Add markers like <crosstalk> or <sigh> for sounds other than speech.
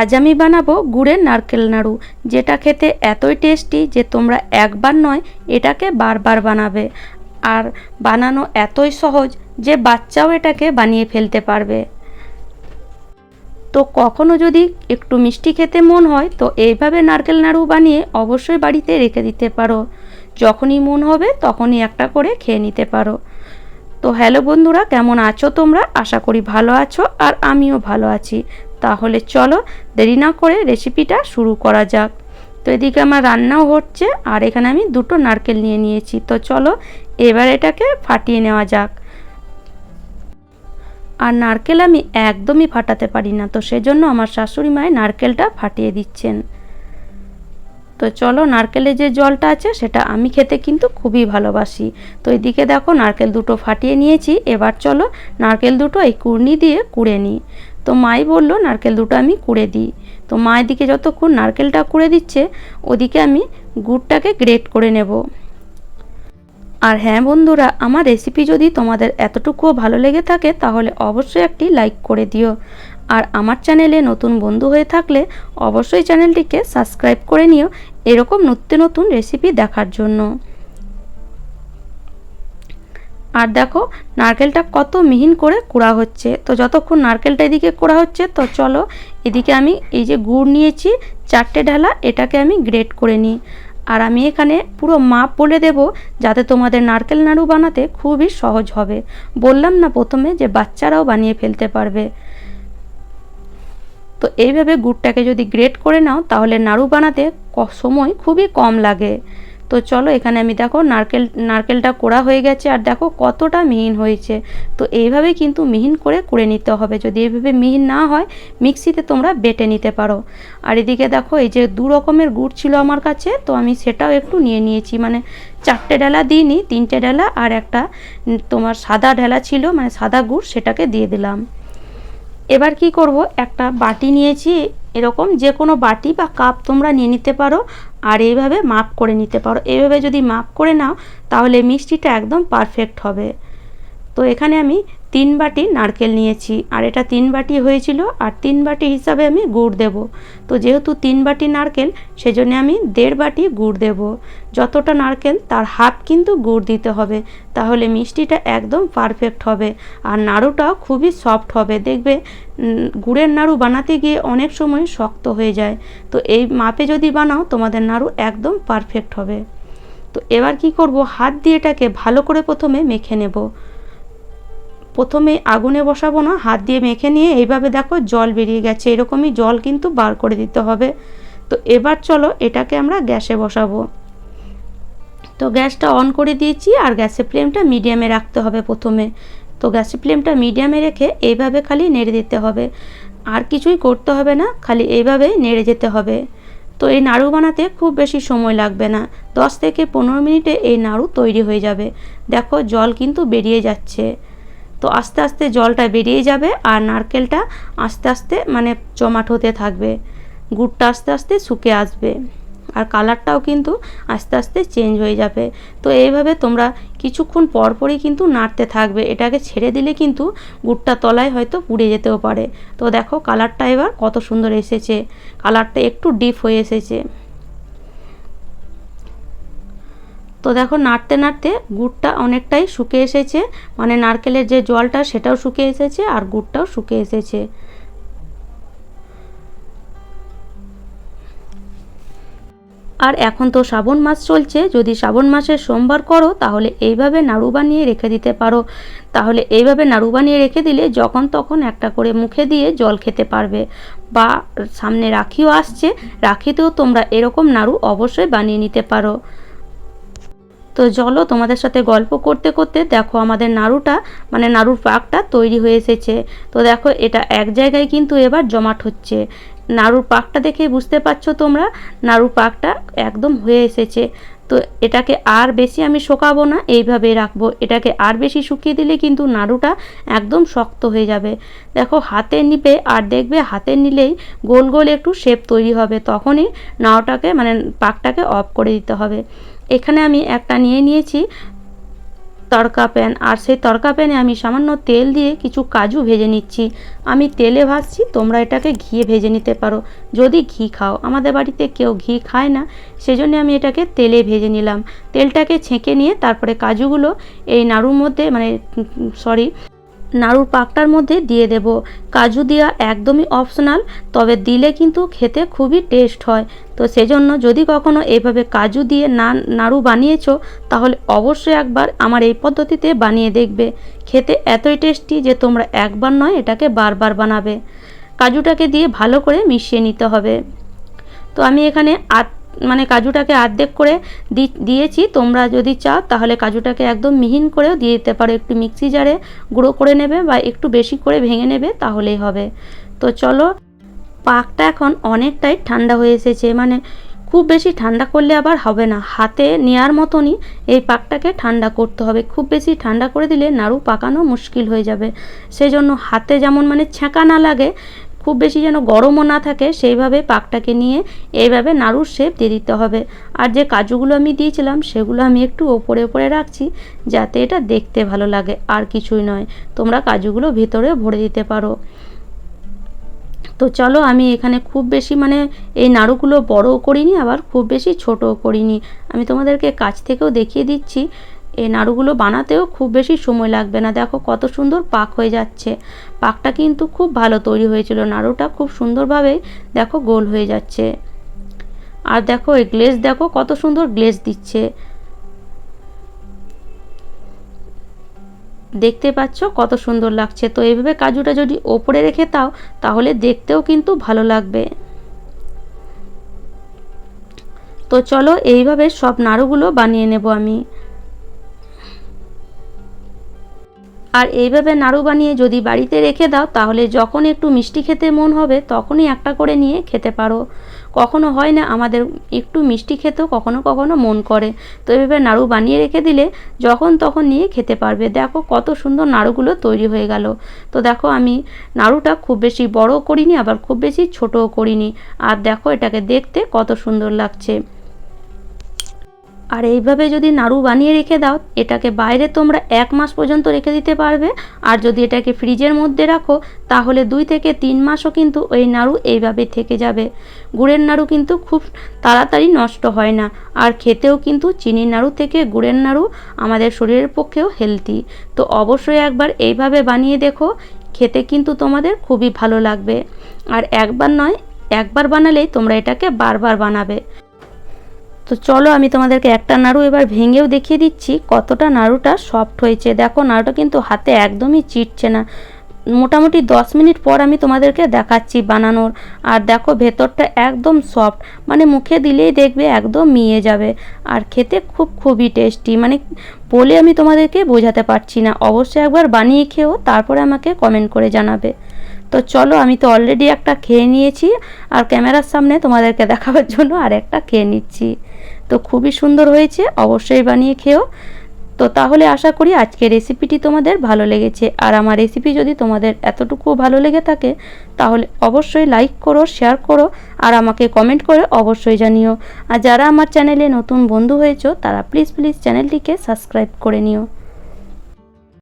আজ আমি বানাবো গুড়ের নারকেল নাড়ু, যেটা খেতে এতই টেস্টি যে তোমরা একবার নয় এটাকে বারবার বানাবে। আর বানানো এতই সহজ যে বাচ্চাও এটাকে বানিয়ে ফেলতে পারবে। তো কখনো যদি একটু মিষ্টি খেতে মন হয়, তো এইভাবে নারকেল নাড়ু বানিয়ে অবশ্যই বাড়িতে রেখে দিতে পারো। যখনই মন হবে, তখনই একটা করে খেয়ে নিতে পারো। তো হ্যালো বন্ধুরা, কেমন আছো তোমরা? আশা করি ভালো আছো, আর আমিও ভালো আছি। তাহলে চলো দেরি না করে রেসিপিটা শুরু করা যাক। তো এদিকে আমার রান্নাও হচ্ছে আর এখানে আমি দুটো নারকেল নিয়ে নিয়েছি। তো চলো এবার এটাকে ফাটিয়ে নেওয়া যাক। আর নারকেল আমি একদমই ফাটাতে পারি না, তো সেজন্য আমার শাশুড়ি মায়ের নারকেলটা ফাটিয়ে দিচ্ছেন। তো চলো নারকেলে যে জলটা আছে সেটা আমি খেতে কিন্তু খুবই ভালোবাসি। তো এদিকে দেখো নারকেল দুটো ফাটিয়ে নিয়েছি, এবার চলো নারকেল দুটো এই কুড়নি দিয়ে কুড়ে নিই। তো মাই বলল, নারকেল দুটো আমি কুড়ে দিই। তো মা এদিকে যতক্ষণ নারকেলটা কুড়ে দিচ্ছে, ওদিকে আমি গুড়টাকে গ্রেট করে নেব। আর হ্যাঁ বন্ধুরা, আমার রেসিপি যদি তোমাদের এতটুকুও ভালো লেগে থাকে, তাহলে অবশ্যই একটি লাইক করে দিও। আর আমার চ্যানেলে নতুন বন্ধু হয়ে থাকলে, অবশ্যই চ্যানেলটিকে সাবস্ক্রাইব করে নিও, এরকম নিত্য নতুন রেসিপি দেখার জন্য। আর দেখো, নারকেলটা কত মিহিন করে কুড়া হচ্ছে। তো যতক্ষণ নারকেলটা এদিকে কুড়া হচ্ছে, তো চলো এদিকে আমি এই যে গুড় নিয়েছি, চারটে ঢালা এটাকে আমি গ্রেট করে নিই। আর আমি এখানে পুরো মাপ বলে দেব যাতে তোমাদের নারকেল নাড়ু বানাতে খুবই সহজ হবে। বললাম না প্রথমে যে বাচ্চারাও বানিয়ে ফেলতে পারবে। তো এইভাবে গুড়টাকে যদি গ্রেট করে নাও, তাহলে নাড়ু বানাতে সময় খুবই কম লাগে। তো চলো এখানে আমি দেখো নারকেল, নারকেলটা কোড়া হয়ে গেছে আর দেখো কতটা মিহিন হয়েছে। তো এইভাবে কিন্তু মিহিন করে কুড়ে নিতে হবে। যদি এইভাবে মিহিন না হয়, মিক্সিতে তোমরা বেটে নিতে পারো। আর এদিকে দেখো এই যে দু রকমের গুড় ছিল আমার কাছে, তো আমি সেটাও একটু নিয়ে নিয়েছি। মানে চারটে ডালা দিইনি, তিনটে ডালা আর একটা তোমার সাদা ঢেলা ছিল মানে সাদা গুড় সেটাকে দিয়ে দিলাম। এবার কি করব? একটা বাটি নিয়েছি এরকম যে কোনো বাটি বা কাপ তোমরা নিয়ে নিতে পারো আর এইভাবে মাপ করে নিতে পারো। এইভাবে যদি মাপ করে নাও, তাহলে মিষ্টিটা একদম পারফেক্ট হবে। তো এখানে আমি তিন বাটি নারকেল নিয়েছি, আর এটা তিন বাটি হয়েছিল, আর তিন বাটি হিসাবে আমি গুড় দেব। তো যেহেতু তিন বাটি নারকেল, সেজন্য আমি দেড় বাটি গুড় দেব। যতটা নারকেল, তার হাফ কিন্তু গুড় দিতে হবে। তাহলে মিষ্টিটা একদম পারফেক্ট হবে, আর নাড়ুটাও খুবই সফট হবে। দেখবে গুড়ের নাড়ু বানাতে গিয়ে অনেক সময় শক্ত হয়ে যায়। তো এই মাপে যদি বানাও, তোমাদের নাড়ু একদম পারফেক্ট হবে। তো এবার কি করব? হাত দিয়ে এটাকে ভালো করে প্রথমে মেখে নেব। প্রথমে আগুনে বসাবো না, হাত দিয়ে মেখে নিয়ে এইভাবে দেখো জল বেরিয়ে গেছে, এরকমই জল কিন্তু বার করে দিতে হবে। তো এবার চলো এটাকে আমরা গ্যাসে বসাবো। তো গ্যাসটা অন করে দিয়েছি আর গ্যাসের ফ্লেমটা মিডিয়ামে রাখতে হবে প্রথমে। তো গ্যাসের ফ্লেমটা মিডিয়ামে রেখে এইভাবে খালি নেড়ে দিতে হবে। আর কিছুই করতে হবে না, খালি এইভাবে নেড়ে যেতে হবে। তো এই নাড়ু বানাতে খুব বেশি সময় লাগবে না, দশ থেকে পনেরো মিনিটে এই নাড়ু তৈরি হয়ে যাবে। দেখো জল কিন্তু বেরিয়ে যাচ্ছে। তো আস্তে আস্তে জলটা বেরিয়ে যাবে আর নারকেলটা আস্তে আস্তে মানে জমাট হতে থাকবে। গুড়টা আস্তে আস্তে শুকে আসবে। আর কালারটাও কিন্তু আস্তে আস্তে চেঞ্জ হয়ে যাবে। তো এইভাবে তোমরা কিছুক্ষণ পরপরই কিন্তু নাড়তে থাকবে। এটাকে ছেড়ে দিলে কিন্তু গুড়টা তলায় হয়তো পুড়ে যেতেও পারে। তো দেখো কালারটা এবার কত সুন্দর এসেছে। কালারটা একটু ডিপ হয়ে এসেছে। তো দেখো নাড়তে নাড়তে গুড়টা অনেকটাই শুকে এসেছে। মানে নারকেলের যে জলটা সেটাও শুকে এসেছে আর গুড়টাও শুকে এসেছে। আর এখন তো শ্রাবণ মাস চলছে, যদি শ্রাবণ মাসের সোমবার করো, তাহলে এইভাবে নাড়ু বানিয়ে রেখে দিতে পারো। তাহলে এইভাবে নাড়ু বানিয়ে রেখে দিলে যখন তখন একটা করে মুখে দিয়ে জল খেতে পারবে। বা সামনে রাখিও আসছে, রাখিতেও তোমরা এরকম নাড়ু অবশ্যই বানিয়ে নিতে পারো। তো চলো তোমাদের সাথে গল্প করতে করতে দেখো আমাদের নাড়ুটা মানে নাড়ুর পাকটা তৈরি হয়ে এসেছে। তো দেখো এটা এক জায়গায় কিন্তু এবার জমাট হচ্ছে। নাড়ুর পাকটা দেখে বুঝতে পারছ তোমরা? নাড়ুর পাকটা একদম হয়ে এসেছে। তো এটাকে আর বেশি আমি শোকাবো না, এইভাবে রাখব। এটাকে আর বেশি শুকিয়ে দিলে কিন্তু নাড়ুটা একদম শক্ত হয়ে যাবে। দেখো হাতে নিবে আর দেখবে হাতে নিলেই গোল গোল একটু শেপ তৈরি হবে। তখনই নাড়ুটাকে মানে পাকটাকে অফ করে দিতে হবে। এখানে আমি একটা নিয়ে নিয়েছি তড়কা প্যান। আর সেই তড়কা প্যানে আমি সামান্য তেল দিয়ে কিছু কাজু ভেজে নিচ্ছি। আমি তেলে ভাজছি, তোমরা এটাকে ঘিয়ে ভেজে নিতে পারো। যদি ঘি খাও, আমাদের বাড়িতে কেউ ঘি খায় না, সেজন্য আমি এটাকে তেলে ভেজে নিলাম। তেলটাকে ছেঁকে নিয়ে তারপরে কাজুগুলো এই নাড়ুর মধ্যে মানে সরি নাড়ুর পাকটার মধ্যে দিয়ে দেব। কাজু দেওয়া একদমই অপশনাল তবে দিলে কিন্তু খেতে খুবই টেস্ট হয়। তো সেজন্য যদি কখনো এইভাবে কাজু দিয়ে না নাড়ু বানিয়েছ, তাহলে অবশ্যই একবার আমার এই পদ্ধতিতে বানিয়ে দেখবে। খেতে এতই টেস্টি যে তোমরা একবার নয়, এটাকে বারবার বানাবে। কাজুটাকে দিয়ে ভালো করে মিশিয়ে নিতে হবে। তো আমি এখানে আট মানে কাজুটাকে আর্ধেক করে দিয়েছি, তোমরা যদি চাও, তাহলে কাজুটাকে একদম মিহিন করেও দিয়ে দিতে পারো। একটু মিক্সি জারে গুঁড়ো করে নেবে বা একটু বেশি করে ভেঙে নেবে, তাহলেই হবে। তো চলো, পাকটা এখন অনেকটাই ঠান্ডা হয়ে এসেছে। মানে খুব বেশি ঠান্ডা করলে আবার হবে না। হাতে নেওয়ার মতনই এই পাকটাকে ঠান্ডা করতে হবে। খুব বেশি ঠান্ডা করে দিলে নাড়ু পাকানো মুশকিল হয়ে যাবে। সেই জন্য হাতে যেমন মানে ছ্যাঁকা না লাগে খুব বেশি যেন গরমও না থাকে, সেইভাবে পাকটাকে নিয়ে এইভাবে নাড়ুর শেপ দিয়ে দিতে হবে। আর যে কাজুগুলো আমি দিয়েছিলাম, সেগুলো আমি একটু ওপরে ওপরে রাখছি, যাতে এটা দেখতে ভালো লাগে, আর কিছুই নয়। তোমরা কাজুগুলো ভিতরে ভরে দিতে পারো। তো চলো, আমি এখানে খুব বেশি মানে এই নাড়ুগুলো বড়ও করিনি, আবার খুব বেশি ছোটও করিনি। আমি তোমাদেরকে কাছ থেকেও দেখিয়ে দিচ্ছি। এই নাড়ুগুলো বানাতেও খুব বেশি সময় লাগবে না। দেখো কত সুন্দর পাক হয়ে যাচ্ছে। পাকটা কিন্তু খুব ভালো তৈরি হয়েছিল। নাড়ুটা খুব সুন্দরভাবে দেখো গোল হয়ে যাচ্ছে। আর দেখো এই গ্লেজ দেখো কত সুন্দর গ্লেজ দিচ্ছে। দেখতে পাচ্ছ কত সুন্দর লাগছে। তো এইভাবে কাজুটা যদি ওপরে রেখে দাও, তাহলে দেখতেও কিন্তু ভালো লাগবে। তো চলো এইভাবে সব নাড়ুগুলো বানিয়ে নেব আমি। আর এইভাবে নাড়ু বানিয়ে যদি বাড়িতে রেখে দাও, তাহলে যখন একটু মিষ্টি খেতে মন হবে, তখনই একটা করে নিয়ে খেতে পারো। কখনো হয় না আমাদের একটু মিষ্টি খেতেও কখনো কখনো মন করে। তো এইভাবে নাড়ু বানিয়ে রেখে দিলে যখন তখন নিয়ে খেতে পারবে। দেখো কত সুন্দর নাড়ুগুলো তৈরি হয়ে গেল। তো দেখো আমি নাড়ুটা খুব বেশি বড়ও করিনি, আবার খুব বেশি ছোটও করিনি। আর দেখো এটাকে দেখতে কত সুন্দর লাগছে। আর এইভাবে যদি নাড়ু বানিয়ে রেখে দাও, এটাকে বাইরে তোমরা এক মাস পর্যন্ত রেখে দিতে পারবে। আর যদি এটাকে ফ্রিজের মধ্যে রাখো, তাহলে দুই থেকে তিন মাসও কিন্তু ওই নাড়ু এইভাবে থেকে যাবে। গুড়ের নাড়ু কিন্তু খুব তাড়াতাড়ি নষ্ট হয় না। আর খেতেও কিন্তু চিনির নাড়ু থেকে গুড়ের নাড়ু আমাদের শরীরের পক্ষেও হেলদি তো অবশ্যই একবার এইভাবে বানিয়ে দেখো, খেতে কিন্তু তোমাদের খুবই ভালো লাগবে। আর একবার নয়, একবার বানালেই তোমরা এটাকে বারবার বানাবে। তো চলো আমি তোমাদেরকে একটা নাড়ু এবার ভেঙেও দেখিয়ে দিচ্ছি, কতটা নাড়ুটা সফট হয়েছে। দেখো, নাড়ুটা কিন্তু হাতে একদমই চিটছে না। মোটামুটি দশ মিনিট পর আমি তোমাদেরকে দেখাচ্ছি বানানোর। আর দেখো, ভেতরটা একদম সফট মানে মুখে দিলেই দেখবে একদম মিয়ে যাবে। আর খেতে খুব, খুবই টেস্টি মানে বলে আমি তোমাদেরকে বোঝাতে পারছি না। অবশ্যই একবার বানিয়ে খেয়েও তারপরে আমাকে কমেন্ট করে জানাবে। তো চলো, আমি তো অলরেডি একটা খেয়ে নিয়েছি আর ক্যামেরার সামনে তোমাদেরকে <laughs> দেখাবার জন্য আর একটা খেয়ে নিচ্ছি। তো খুবই সুন্দর হয়েছে, অবশ্যই বানিয়ে খেও। তো তাহলে আশা করি আজকের রেসিপিটি তোমাদের ভালো লেগেছে। আর আমার রেসিপি যদি তোমাদের এতটুকু ভালো লেগে থাকে, তাহলে অবশ্যই লাইক করো শেয়ার করো, আর আমাকে কমেন্ট করে অবশ্যই জানিও। আর যারা আমার চ্যানেলে নতুন বন্ধু হয়েছো, তারা প্লিজ প্লিজ চ্যানেলটিকে সাবস্ক্রাইব করে নিও।